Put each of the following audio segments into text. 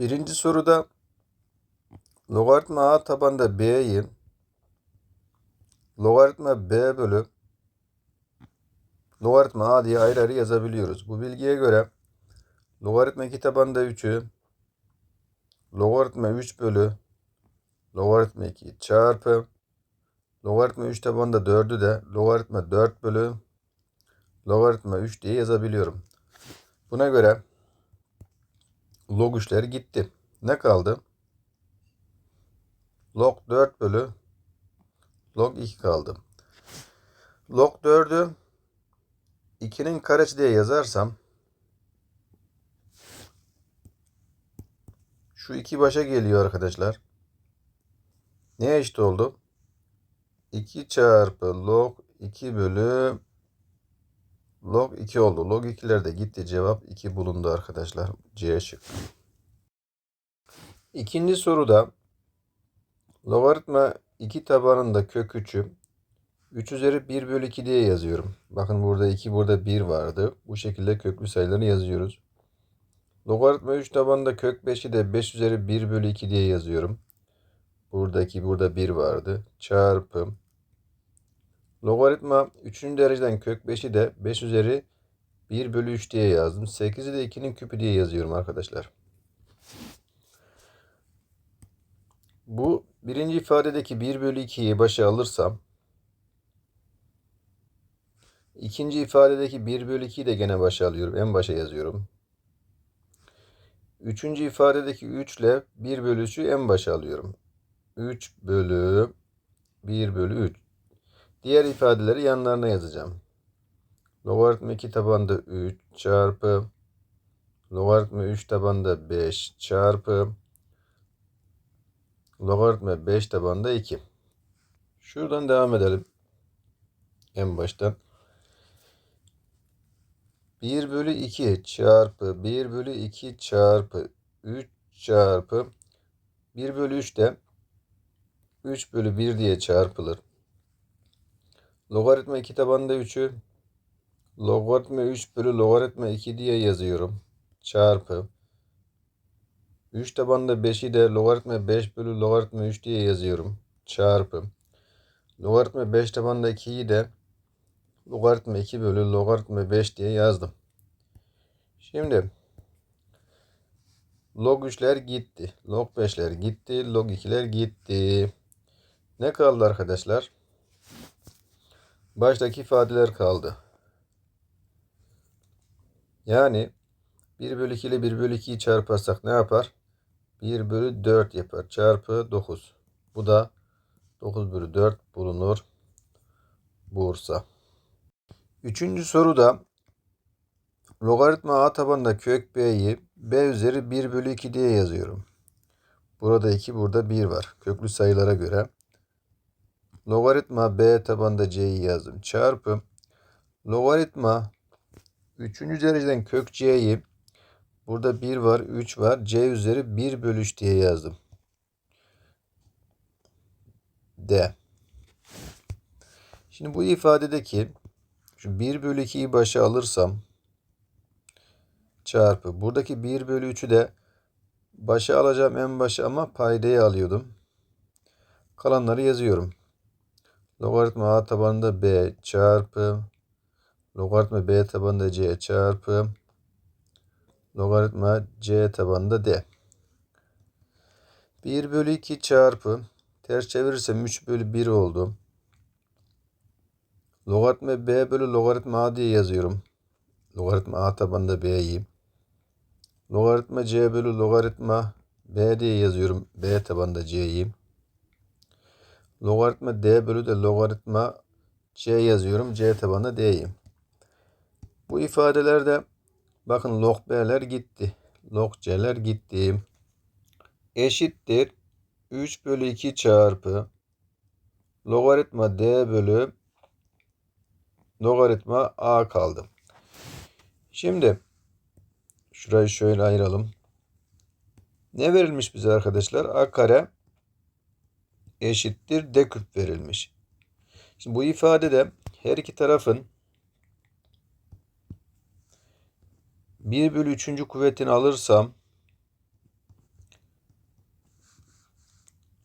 Birinci soruda logaritma a tabanda b'yi logaritma b bölü logaritma a diye ayrı ayrı yazabiliyoruz. Bu bilgiye göre logaritma 2 tabanda 3'ü logaritma 3 bölü logaritma 2 çarpı logaritma 3 tabanda 4'ü de logaritma 4 bölü logaritma 3 diye yazabiliyorum. Buna göre log 3'ler gitti. Ne kaldı? Log 4 bölü log 2 kaldı. Log 4'ü 2'nin karesi diye yazarsam şu iki başa geliyor arkadaşlar. Neye eşit oldu? 2 çarpı log 2 bölü log 2 oldu. Log 2'ler de gitti. Cevap 2 bulundu arkadaşlar. C şık. İkinci soruda logaritma 2 tabanında kök 3'ü 3 üzeri 1 bölü 2 diye yazıyorum. Bakın burada 2 burada 1 vardı. Bu şekilde köklü sayıları yazıyoruz. Logaritma 3 tabanında kök 5'i de 5 üzeri 1 bölü 2 diye yazıyorum. Buradaki burada 1 vardı. Çarpı. Logaritma 3. dereceden kök 5'i de 5 üzeri 1 bölü 3 diye yazdım. 8'i de 2'nin küpü diye yazıyorum arkadaşlar. Bu birinci ifadedeki 1 bölü 2'yi başa alırsam ikinci ifadedeki 1 bölü 2'yi de gene başa alıyorum. En başa yazıyorum. Üçüncü ifadedeki 3 ile 1 bölü 3'ü en başa alıyorum. 3 bölü 1 bölü 3. Diğer ifadeleri yanlarına yazacağım. Logaritma 2 tabanda 3 çarpı logaritma 3 tabanda 5 çarpı logaritma 5 tabanda 2. Şuradan devam edelim. En baştan. 1 bölü 2 çarpı 1 bölü 2 çarpı 3 çarpı 1 bölü 3 de 3 bölü 1 diye çarpılır. Logaritma 2 tabanında 3'ü logaritma 3 bölü logaritma 2 diye yazıyorum. Çarpı 3 tabanında 5'i de logaritma 5 bölü logaritma 3 diye yazıyorum. Çarpı logaritma 5 tabanında 2'yi de logaritma 2 bölü logaritma 5 diye yazdım. Şimdi log 3'ler gitti. Log 5'ler gitti. Log 2'ler gitti. Ne kaldı arkadaşlar? Baştaki ifadeler kaldı. Yani 1 bölü 2 ile 1 bölü 2'yi çarparsak ne yapar? 1 bölü 4 yapar. Çarpı 9. Bu da 9 bölü 4 bulunur. Bursa. Üçüncü soruda logaritma a tabanında kök b'yi b üzeri 1 bölü 2 diye yazıyorum. Burada 2 burada 1 var. Köklü sayılara göre. Logaritma b tabanında c'yi yazdım. Çarpı logaritma 3. dereceden kök c'yi burada 1 var 3 var. c üzeri 1 bölü 3 diye yazdım. d. Şimdi bu ifadedeki şu 1 bölü 2'yi başa alırsam çarpı buradaki 1 bölü 3'ü de başa alacağım en başa ama paydayı alıyordum. Kalanları yazıyorum. Logaritma a tabanında b çarpı logaritma b tabanında c çarpı logaritma c tabanında d. 1 bölü 2 çarpı ters çevirirsem 3 bölü 1 oldu. Logaritma b bölü logaritma a diye yazıyorum. Logaritma a tabanında b'yi. Logaritma c bölü logaritma b diye yazıyorum. b tabanında c'yi. Logaritma d bölü de logaritma c yazıyorum. c tabanında d'yi. Bu ifadelerde bakın log b'ler gitti. Log c'ler gitti. Eşittir 3 bölü 2 çarpı logaritma d bölü logaritma a kaldı. Şimdi şurayı şöyle ayıralım. Ne verilmiş bize arkadaşlar? a kare eşittir d küp verilmiş. Şimdi bu ifadede her iki tarafın 1 bölü 3. kuvvetini alırsam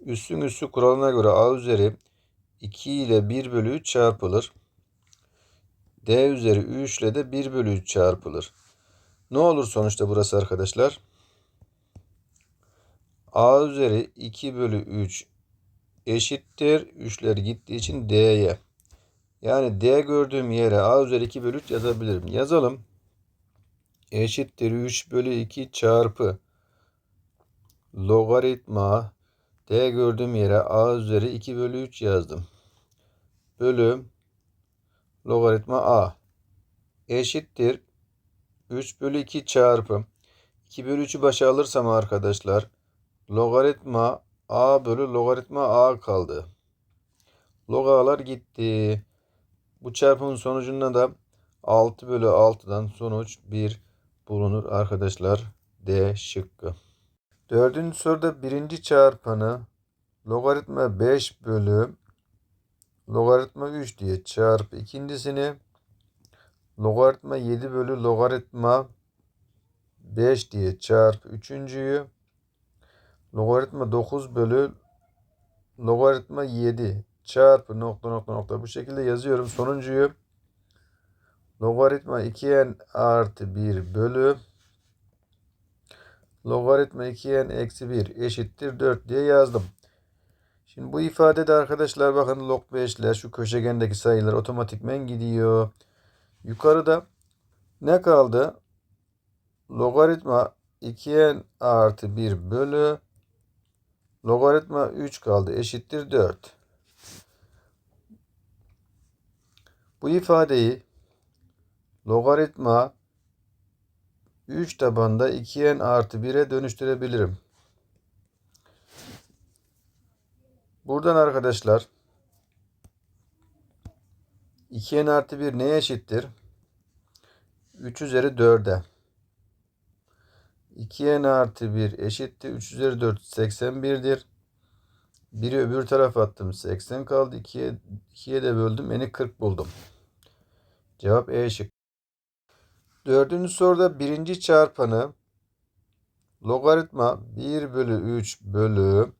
Üssün üssü kuralına göre a üzeri 2 ile 1 bölü 3 çarpılır. d üzeri 3 ile de 1 bölü 3 çarpılır. Ne olur sonuçta burası arkadaşlar? a üzeri 2 bölü 3 eşittir. 3'ler gittiği için d'ye. Yani d gördüğüm yere a üzeri 2 bölü 3 yazabilirim. Yazalım. Eşittir 3 bölü 2 çarpı logaritma d gördüğüm yere a üzeri 2 bölü 3 yazdım. Bölü logaritma a eşittir 3 bölü 2 çarpı 2 bölü 3'ü başa alırsam arkadaşlar logaritma a bölü logaritma a kaldı. Log a'lar gitti. Bu çarpımın sonucunda da 6 bölü 6'dan sonuç 1 bulunur arkadaşlar. D şıkkı. Dördüncü soruda birinci çarpanı logaritma 5 bölü logaritma 3 diye çarpı ikincisini logaritma 7 bölü logaritma 5 diye çarpı üçüncüyü logaritma 9 bölü logaritma 7 çarpı nokta nokta nokta bu şekilde yazıyorum. Sonuncuyu logaritma 2n artı 1 bölü logaritma 2n eksi 1 eşittir 4 diye yazdım. Şimdi bu ifadede arkadaşlar bakın log 5'ler şu köşegendeki sayılar otomatikmen gidiyor. Yukarıda ne kaldı? Logaritma 2n artı 1 bölü logaritma 3 kaldı eşittir 4. Bu ifadeyi logaritma 3 tabanda 2n artı 1'e dönüştürebilirim. Buradan arkadaşlar 2n artı 1 neye eşittir? 3 üzeri 4'e. 2n artı 1 eşittir. 3 üzeri 4 81'dir. 1'i öbür tarafa attım. 80 kaldı. 2'ye 2'ye de böldüm. N'i 40 buldum. Cevap E şık. Dördüncü soruda birinci çarpanı logaritma 1 bölü 3 bölü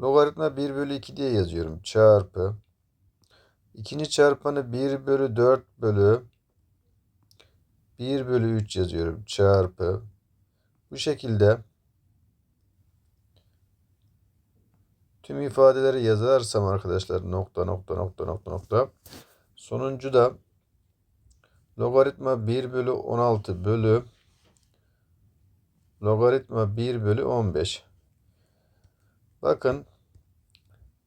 logaritma 1 bölü 2 diye yazıyorum. Çarpı ikinci çarpanı 1 bölü 4 bölü 1 bölü 3 yazıyorum. Çarpı bu şekilde tüm ifadeleri yazarsam arkadaşlar nokta nokta nokta nokta nokta sonuncu da Logaritma 1 bölü 16 bölü logaritma 1 bölü 15. Bakın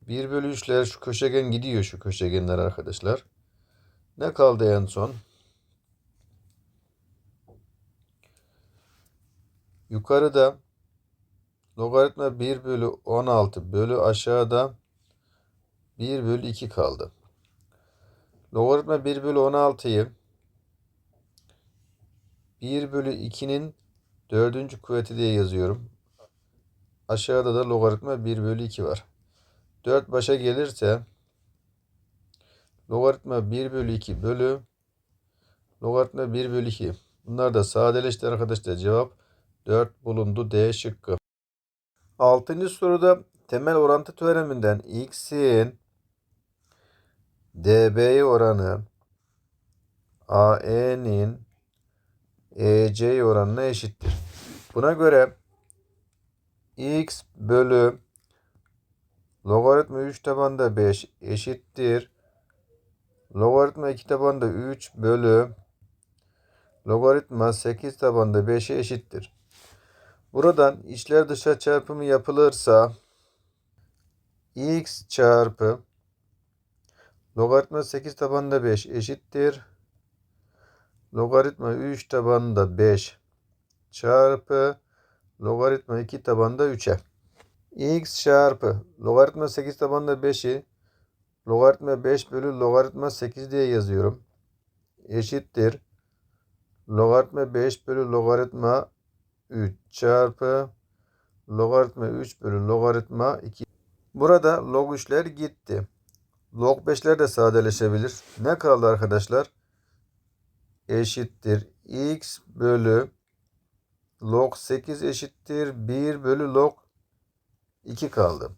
1 bölü 3'ler şu köşegen gidiyor şu köşegenler arkadaşlar. Ne kaldı en son? Yukarıda logaritma 1 bölü 16 bölü aşağıda 1 bölü 2 kaldı. Logaritma 1 bölü 16'yı 1 bölü 2'nin dördüncü kuvveti diye yazıyorum. Aşağıda da logaritma 1 bölü 2 var. 4 başa gelirse logaritma 1 bölü 2 bölü logaritma 1 bölü 2. Bunlar da sadeleşti arkadaşlar. Cevap 4 bulundu. D şıkkı. 6. soruda temel orantı teoreminden x'in db oranı AE'nin EC oranına eşittir. Buna göre x bölü logaritma 3 tabanda 5 eşittir. Logaritma 2 tabanda 3 bölü logaritma 8 tabanda 5'e eşittir. Buradan içler dışa çarpımı yapılırsa x çarpı logaritma 8 tabanda 5 eşittir logaritma 3 tabanında 5 çarpı logaritma 2 tabanında 3'e. x çarpı logaritma 8 tabanında 5'i logaritma 5 bölü logaritma 8 diye yazıyorum. Eşittir. Logaritma 5 bölü logaritma 3 çarpı logaritma 3 bölü logaritma 2. Burada log 3'ler gitti. Log 5'ler de sadeleşebilir. Ne kaldı arkadaşlar? eşittir x bölü log 8 eşittir 1 bölü log 2 kaldı.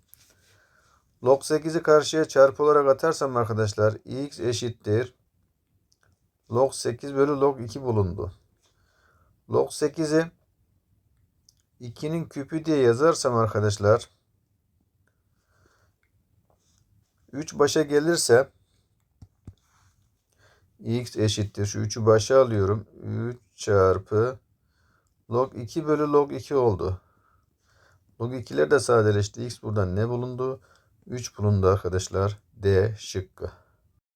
Log 8'i karşıya çarpı olarak atarsam arkadaşlar x eşittir. Log 8 bölü log 2 bulundu. Log 8'i 2'nin küpü diye yazarsam arkadaşlar 3 başa gelirse x eşittir. Şu 3'ü başa alıyorum. 3 çarpı log 2 bölü log 2 oldu. Log 2'ler de sadeleşti. X buradan ne bulundu? 3 bulundu arkadaşlar. D şıkkı.